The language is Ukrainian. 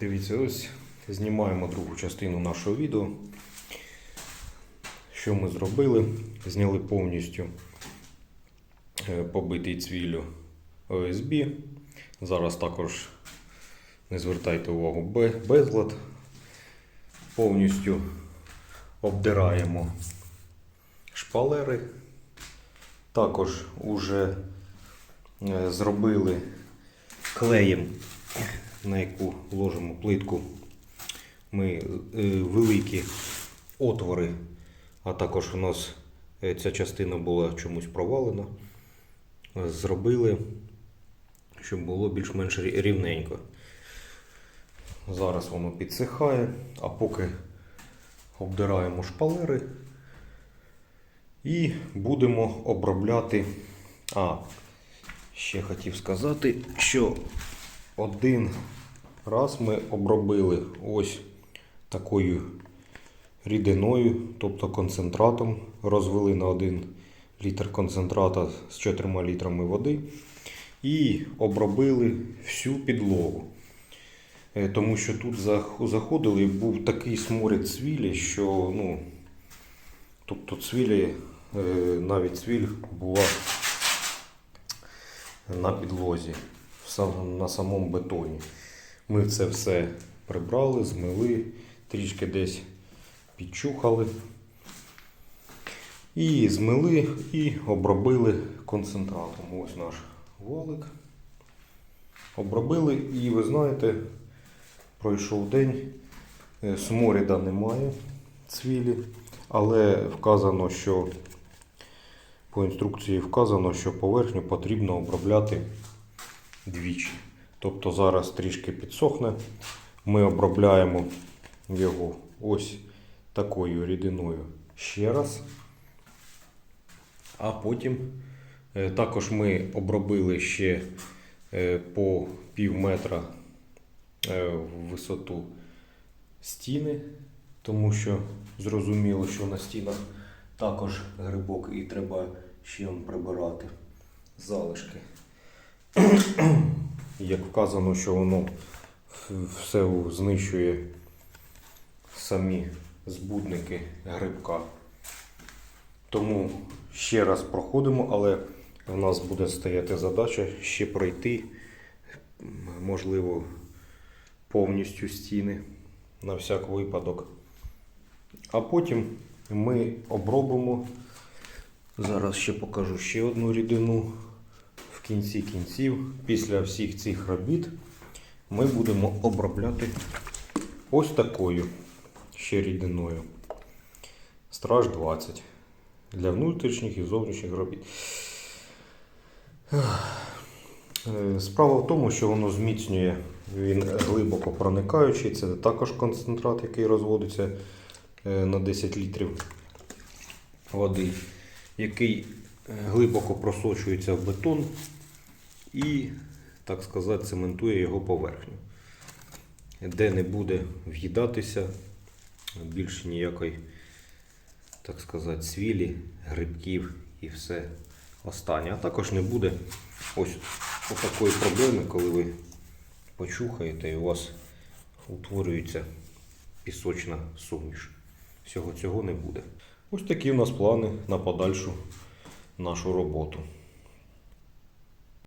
Дивіться, ось знімаємо другу частину нашого відео. Що ми зробили? Зняли повністю е, побитий цвіллю ОСБ. Зараз також не звертайте увагу безлад. Повністю обдираємо шпалери. Також уже е, зробили клеєм, на яку ложимо плитку. Ми е, великі отвори, а також у нас е, ця частина була чомусь провалена. Зробили, щоб було більш-менш рівненько. Зараз воно підсихає, а поки обдираємо шпалери і будемо обробляти. А, ще хотів сказати, що один раз ми обробили ось такою рідиною, тобто концентратом. Розвели на 1 літр концентрата з 4 літрами води і обробили всю підлогу. Е, Тому що тут заходили і був такий сморід цвілі, що ну, тобто цвілі, е, навіть цвіль була на підлозі, на самому бетоні. Ми це все прибрали, змили, трішки десь підчухали. І змили і обробили концентратом. Ось наш волик. Обробили, і ви знаєте, пройшов день, е, сморіда немає цвілі, але вказано, що по інструкції вказано, що поверхню потрібно обробляти двічі. Тобто зараз трішки підсохне. Ми обробляємо його ось такою рідиною ще раз. А потім е, також ми обробили ще е, по пів метра е, в висоту стіни, тому що зрозуміло, що на стінах також грибок і треба ще прибирати залишки. Як вказано, що воно все знищує самі збудники грибка. Тому ще раз проходимо, але в нас буде стояти задача ще пройти, можливо, повністю стіни на всяк випадок. А потім ми обробимо. Зараз ще покажу ще одну рідину. В кінці кінців, після всіх цих робіт, ми будемо обробляти ось такою ще рідиною. Страж 20 для внутрішніх і зовнішніх робіт. Е, Справа в тому, що воно зміцнює, він глибоко проникаючий. Це також концентрат, який розводиться е, на 10 літрів води, який е, глибоко просочується в бетон і, так сказати, цементує його поверхню, де не буде в'їдатися більше ніякої, так сказати, свілі, грибків і все останнє. А також не буде ось такої проблеми, коли ви почухаєте і у вас утворюється пісочна суміш. Всього цього не буде. Ось такі у нас плани на подальшу нашу роботу.